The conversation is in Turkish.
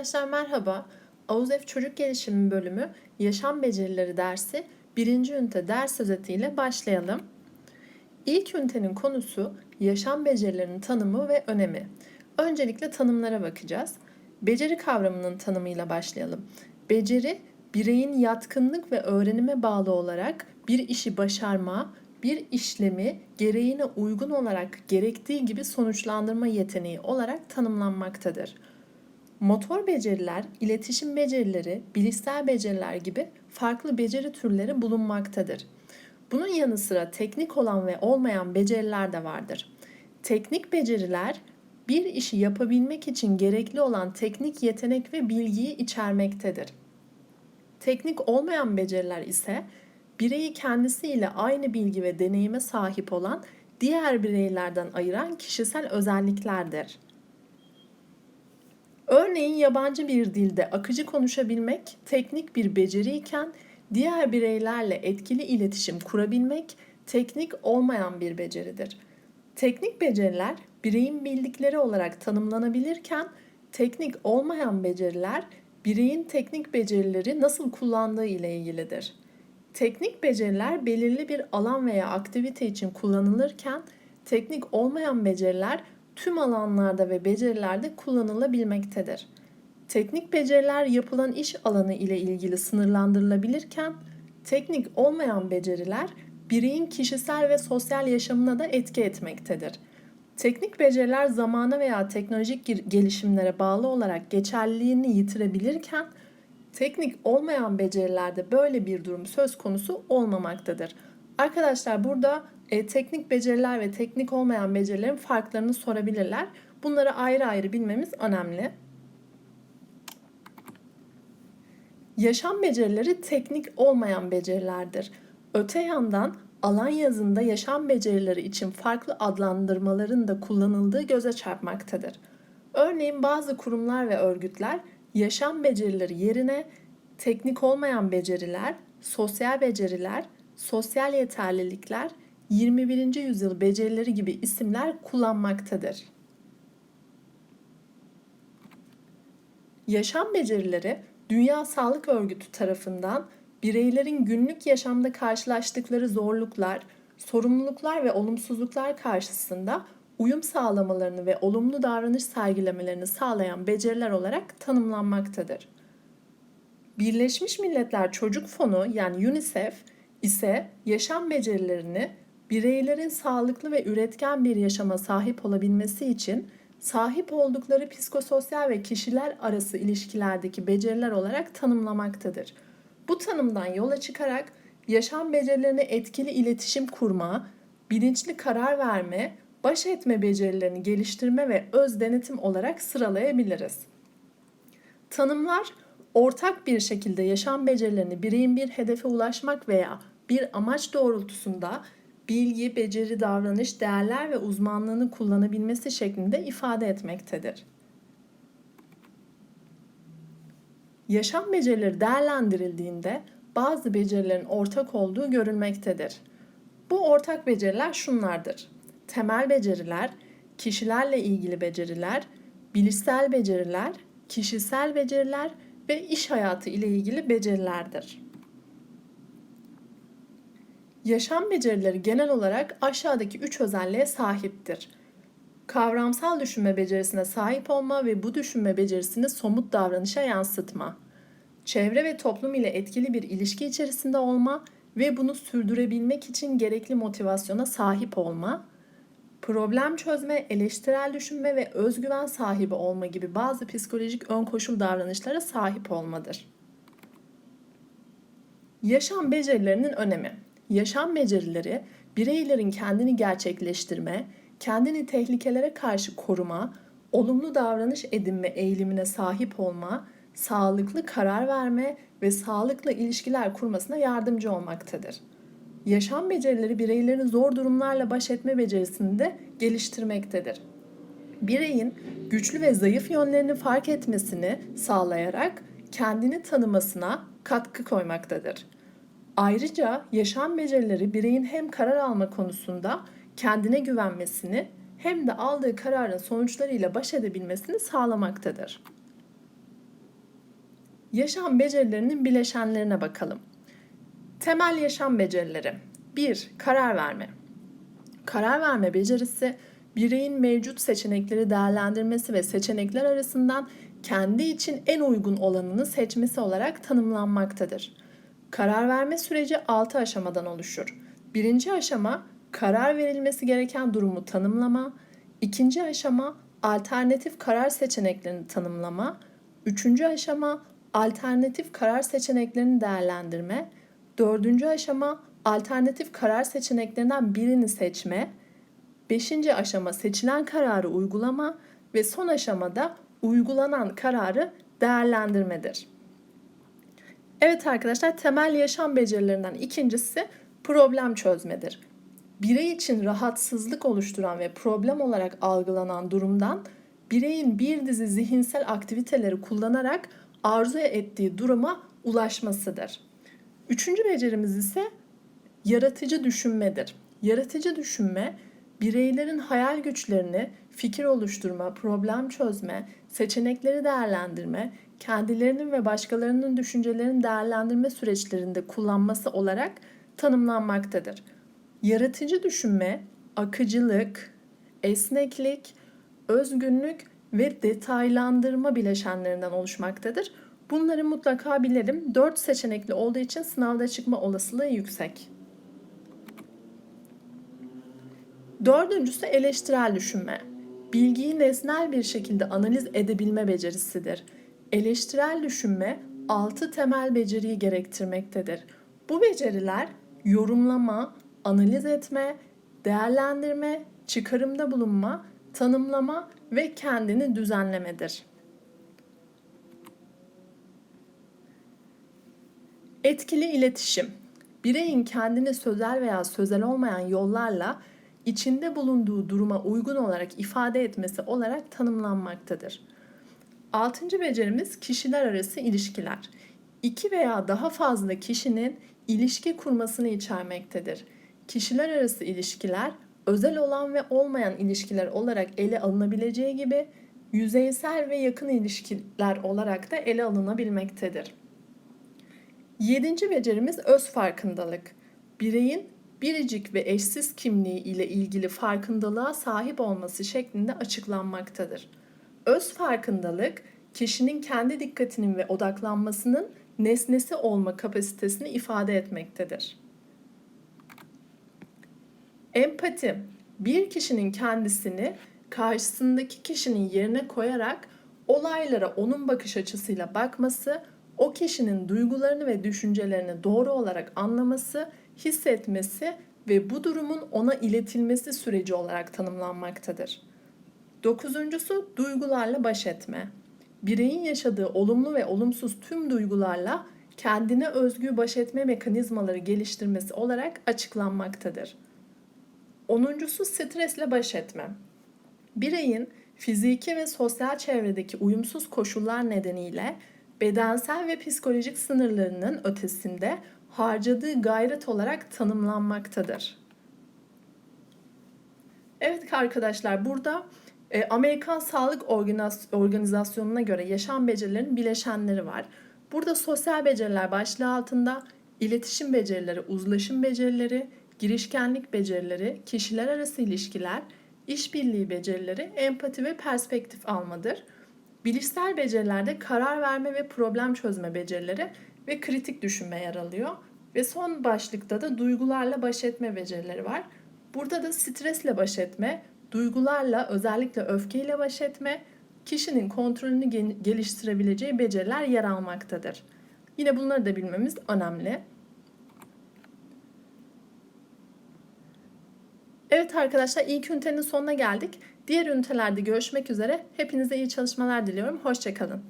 Arkadaşlar merhaba. AUZEF Çocuk Gelişimi bölümü Yaşam Becerileri dersi 1. ünite ders özetiyle başlayalım. İlk ünitenin konusu yaşam becerilerinin tanımı ve önemi. Öncelikle tanımlara bakacağız. Beceri kavramının tanımıyla başlayalım. Beceri, bireyin yatkınlık ve öğrenime bağlı olarak bir işi başarma, bir işlemi gereğine uygun olarak gerektiği gibi sonuçlandırma yeteneği olarak tanımlanmaktadır. Motor beceriler, iletişim becerileri, bilişsel beceriler gibi farklı beceri türleri bulunmaktadır. Bunun yanı sıra teknik olan ve olmayan beceriler de vardır. Teknik beceriler bir işi yapabilmek için gerekli olan teknik yetenek ve bilgiyi içermektedir. Teknik olmayan beceriler ise bireyi kendisiyle aynı bilgi ve deneyime sahip olan diğer bireylerden ayıran kişisel özelliklerdir. Örneğin yabancı bir dilde akıcı konuşabilmek teknik bir beceri iken diğer bireylerle etkili iletişim kurabilmek teknik olmayan bir beceridir. Teknik beceriler bireyin bildikleri olarak tanımlanabilirken teknik olmayan beceriler bireyin teknik becerileri nasıl kullandığı ile ilgilidir. Teknik beceriler belirli bir alan veya aktivite için kullanılırken teknik olmayan beceriler tüm alanlarda ve becerilerde kullanılabilmektedir. Teknik beceriler yapılan iş alanı ile ilgili sınırlandırılabilirken teknik olmayan beceriler bireyin kişisel ve sosyal yaşamına da etki etmektedir. Teknik beceriler zamana veya teknolojik gelişimlere bağlı olarak geçerliliğini yitirebilirken teknik olmayan becerilerde böyle bir durum söz konusu olmamaktadır. Arkadaşlar burada e, teknik beceriler ve teknik olmayan becerilerin farklarını sorabilirler. Bunları ayrı ayrı bilmemiz önemli. Yaşam becerileri teknik olmayan becerilerdir. Öte yandan alan yazında yaşam becerileri için farklı adlandırmaların da kullanıldığı göze çarpmaktadır. Örneğin bazı kurumlar ve örgütler yaşam becerileri yerine teknik olmayan beceriler, sosyal beceriler, sosyal yeterlilikler, 21. yüzyıl becerileri gibi isimler kullanmaktadır. Yaşam becerileri Dünya Sağlık Örgütü tarafından bireylerin günlük yaşamda karşılaştıkları zorluklar, sorumluluklar ve olumsuzluklar karşısında uyum sağlamalarını ve olumlu davranış sergilemelerini sağlayan beceriler olarak tanımlanmaktadır. Birleşmiş Milletler Çocuk Fonu yani UNICEF ise yaşam becerilerini bireylerin sağlıklı ve üretken bir yaşama sahip olabilmesi için sahip oldukları psikososyal ve kişiler arası ilişkilerdeki beceriler olarak tanımlamaktadır. Bu tanımdan yola çıkarak yaşam becerilerini etkili iletişim kurma, bilinçli karar verme, baş etme becerilerini geliştirme ve öz denetim olarak sıralayabiliriz. Tanımlar ortak bir şekilde yaşam becerilerini bireyin bir hedefe ulaşmak veya bir amaç doğrultusunda bilgi, beceri, davranış, değerler ve uzmanlığını kullanabilmesi şeklinde ifade etmektedir. Yaşam becerileri değerlendirildiğinde bazı becerilerin ortak olduğu görülmektedir. Bu ortak beceriler şunlardır. Temel beceriler, kişilerle ilgili beceriler, bilişsel beceriler, kişisel beceriler ve iş hayatı ile ilgili becerilerdir. Yaşam becerileri genel olarak aşağıdaki üç özelliğe sahiptir. Kavramsal düşünme becerisine sahip olma ve bu düşünme becerisini somut davranışa yansıtma. Çevre ve toplum ile etkili bir ilişki içerisinde olma ve bunu sürdürebilmek için gerekli motivasyona sahip olma. Problem çözme, eleştirel düşünme ve özgüven sahibi olma gibi bazı psikolojik ön koşul davranışlara sahip olmadır. Yaşam becerilerinin önemi Yaşam becerileri bireylerin kendini gerçekleştirme, kendini tehlikelere karşı koruma, olumlu davranış edinme eğilimine sahip olma, sağlıklı karar verme ve sağlıklı ilişkiler kurmasına yardımcı olmaktadır. Yaşam becerileri bireylerin zor durumlarla baş etme becerisini de geliştirmektedir. Bireyin güçlü ve zayıf yönlerini fark etmesini sağlayarak kendini tanımasına katkı koymaktadır. Ayrıca yaşam becerileri bireyin hem karar alma konusunda kendine güvenmesini hem de aldığı kararın sonuçlarıyla baş edebilmesini sağlamaktadır. yaşam becerilerinin bileşenlerine bakalım. Temel yaşam becerileri 1. Karar verme. Karar verme becerisi bireyin mevcut seçenekleri değerlendirmesi ve seçenekler arasından kendi için en uygun olanını seçmesi olarak tanımlanmaktadır. Karar verme süreci 6 aşamadan oluşur. Birinci aşama karar verilmesi gereken durumu tanımlama, ikinci aşama alternatif karar seçeneklerini tanımlama, üçüncü aşama alternatif karar seçeneklerini değerlendirme, dördüncü aşama alternatif karar seçeneklerinden birini seçme, beşinci aşama seçilen kararı uygulama. Ve son aşamada uygulanan kararı değerlendirmedir. Evet arkadaşlar temel yaşam becerilerinden ikincisi problem çözmedir. Birey için rahatsızlık oluşturan ve problem olarak algılanan durumdan bireyin bir dizi zihinsel aktiviteleri kullanarak arzu ettiği duruma ulaşmasıdır. Üçüncü becerimiz ise yaratıcı düşünmedir. Yaratıcı düşünme, bireylerin hayal güçlerini fikir oluşturma, problem çözme, seçenekleri değerlendirme, kendilerinin ve başkalarının düşüncelerini değerlendirme süreçlerinde kullanması olarak tanımlanmaktadır. Yaratıcı düşünme, akıcılık, esneklik, özgünlük ve detaylandırma bileşenlerinden oluşmaktadır. Bunları mutlaka bilelim. 4 seçenekli olduğu için sınavda çıkma olasılığı yüksek. Dördüncüsü eleştirel düşünme. Bilgiyi nesnel bir şekilde analiz edebilme becerisidir. Eleştirel düşünme altı temel beceriyi gerektirmektedir. Bu beceriler yorumlama, analiz etme, değerlendirme, çıkarımda bulunma, tanımlama ve kendini düzenlemedir. Etkili iletişim. Bireyin kendini sözel veya sözel olmayan yollarla içinde bulunduğu duruma uygun olarak ifade etmesi olarak tanımlanmaktadır. Altıncı becerimiz kişiler arası ilişkiler. İki veya daha fazla kişinin ilişki kurmasını içermektedir. Kişiler arası ilişkiler özel olan ve olmayan ilişkiler olarak ele alınabileceği gibi yüzeysel ve yakın ilişkiler olarak da ele alınabilmektedir. Yedinci becerimiz öz farkındalık. Bireyin biricik ve eşsiz kimliği ile ilgili farkındalığa sahip olması şeklinde açıklanmaktadır. Öz farkındalık, kişinin kendi dikkatinin ve odaklanmasının nesnesi olma kapasitesini ifade etmektedir. Empati, bir kişinin kendisini karşısındaki kişinin yerine koyarak olaylara onun bakış açısıyla bakması, o kişinin duygularını ve düşüncelerini doğru olarak anlaması, hissetmesi ve bu durumun ona iletilmesi süreci olarak tanımlanmaktadır. Dokuzuncusu duygularla baş etme. Bireyin yaşadığı olumlu ve olumsuz tüm duygularla kendine özgü baş etme mekanizmaları geliştirmesi olarak açıklanmaktadır. Onuncusu stresle baş etme. Bireyin fiziki ve sosyal çevredeki uyumsuz koşullar nedeniyle bedensel ve psikolojik sınırlarının ötesinde harcadığı gayret olarak tanımlanmaktadır. Evet arkadaşlar burada e, Amerikan Sağlık Organizasyonu'na göre yaşam becerilerinin bileşenleri var. Burada sosyal beceriler başlığı altında iletişim becerileri, uzlaşım becerileri, girişkenlik becerileri, kişiler arası ilişkiler, işbirliği becerileri, empati ve perspektif almadır. Bilişsel becerilerde karar verme ve problem çözme becerileri ve kritik düşünme yer alıyor. Ve son başlıkta da duygularla baş etme becerileri var. Burada da stresle baş etme, duygularla özellikle öfkeyle baş etme, kişinin kontrolünü geliştirebileceği beceriler yer almaktadır. Yine bunları da bilmemiz önemli. Evet arkadaşlar ilk ünitenin sonuna geldik. Diğer ünitelerde görüşmek üzere. Hepinize iyi çalışmalar diliyorum. Hoşçakalın.